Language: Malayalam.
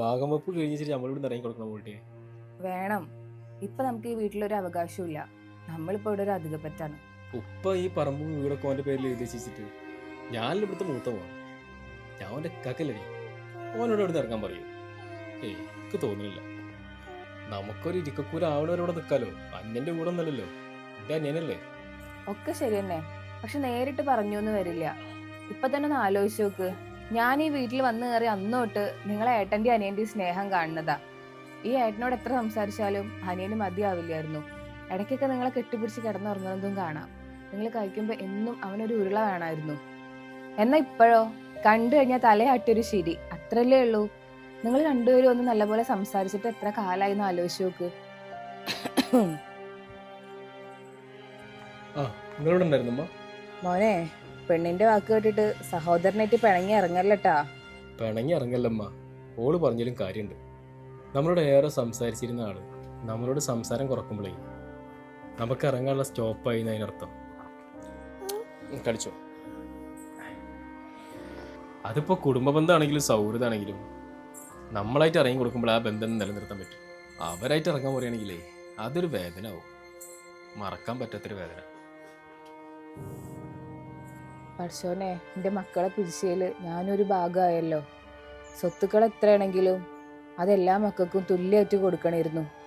ഭാഗം വെപ്പ് കഴിഞ്ഞിട്ട് നമ്മളിവിടെ ഇറങ്ങി കൊടുക്കണം പോയിട്ട് വേണം. ഇപ്പൊ നമുക്ക് ഈ വീട്ടിലൊരു അവകാശമില്ല നമ്മളിപ്പോ ഇവിടെ ഒരു അധികപ്പറ്റാണ്. ഉപ്പ ഈ പറമ്പും വീടൊക്കെ ഓന്റെ പേരിൽ എഴുതി വെച്ചിട്ട് ഞാൻ ഇവിടുത്തെ മൂത്ത പോവാണ് ഞാൻ ഓന്റെ കക്കലടി ഓനോട് ഇവിടെ ഇറങ്ങാൻ പറയൂ. ഏയ് എനിക്ക് തോന്നുന്നില്ല. നമുക്കൊരു ഇരിക്കക്കൂര ആവണവരോടെ നിൽക്കാലോ അന്യന്റെ കൂടെ ഒന്നല്ലല്ലോ. എന്റെ അന്യനല്ലേ? ഒക്കെ ശരി തന്നെ പക്ഷെ നേരിട്ട് പറഞ്ഞു എന്ന് വരില്ല. ഇപ്പൊ തന്നെ ഒന്ന് ആലോചിച്ച് നോക്ക്. ഞാൻ ഈ വീട്ടിൽ വന്നു കയറി അന്ന് തൊട്ട് നിങ്ങളെ ഏട്ടന്റെ അനിയന്റെ സ്നേഹം കാണുന്നതാ. ഈ ഏട്ടനോട് എത്ര സംസാരിച്ചാലും അനിയന് മതിയാവില്ലായിരുന്നു. ഇടയ്ക്കൊക്കെ നിങ്ങളെ കെട്ടിപ്പിടിച്ച് കിടന്നുറങ്ങുന്നതും കാണാം. നിങ്ങൾ കഴിക്കുമ്പോൾ എന്നും അവനൊരു ഉരുള വേണമായിരുന്നു എന്നാ ഇപ്പോഴോ? കണ്ടു കഴിഞ്ഞാൽ തലയാട്ടിയൊരു ശരി. അത്രല്ലേ ഉള്ളൂ. നിങ്ങൾ രണ്ടുപേരും ഒന്ന് നല്ലപോലെ സംസാരിച്ചിട്ട് എത്ര കാലമായി എന്ന് ആലോചിച്ച് നോക്ക്. മോനെ പെണ്ണിന്റെ വാക്ക് കേട്ടിട്ട് സഹോദരനായിട്ട് പിണങ്ങി ഇറങ്ങല്ലട്ടാ? പിണങ്ങി ഇറങ്ങല്ലമ്മ. ഓൾ പറഞ്ഞാലും കാര്യമുണ്ട്. നമ്മളോട് ഏറെ സംസാരിച്ചിരുന്ന ആൾ നമ്മളോട് സംസാരം കുറക്കുമ്പോഴേ നമുക്ക് ഇറങ്ങാനുള്ള സ്റ്റോപ്പായി അതിനർത്ഥം. കളിച്ചോ അതിപ്പോ കുടുംബ ബന്ധമാണെങ്കിലും സൗഹൃദമാണെങ്കിലും നമ്മളായിട്ട് ഇറങ്ങി കൊടുക്കുമ്പോൾ ആ ബന്ധം നിലനിർത്താൻ പറ്റും. അവരായിട്ട് ഇറങ്ങാൻ പറയുകയാണെങ്കിലേ അതൊരു വേദന ആവും മറക്കാൻ പറ്റാത്തൊരു വേദന. പഠിച്ചോനെ എന്റെ മക്കളെ പിരിച്ചതിൽ ഞാനൊരു ഭാഗമായല്ലോ. സ്വത്തുക്കൾ എത്രയാണെങ്കിലും അതെല്ലാ മക്കൾക്കും തുല്യമായിട്ട് കൊടുക്കണമായിരുന്നു.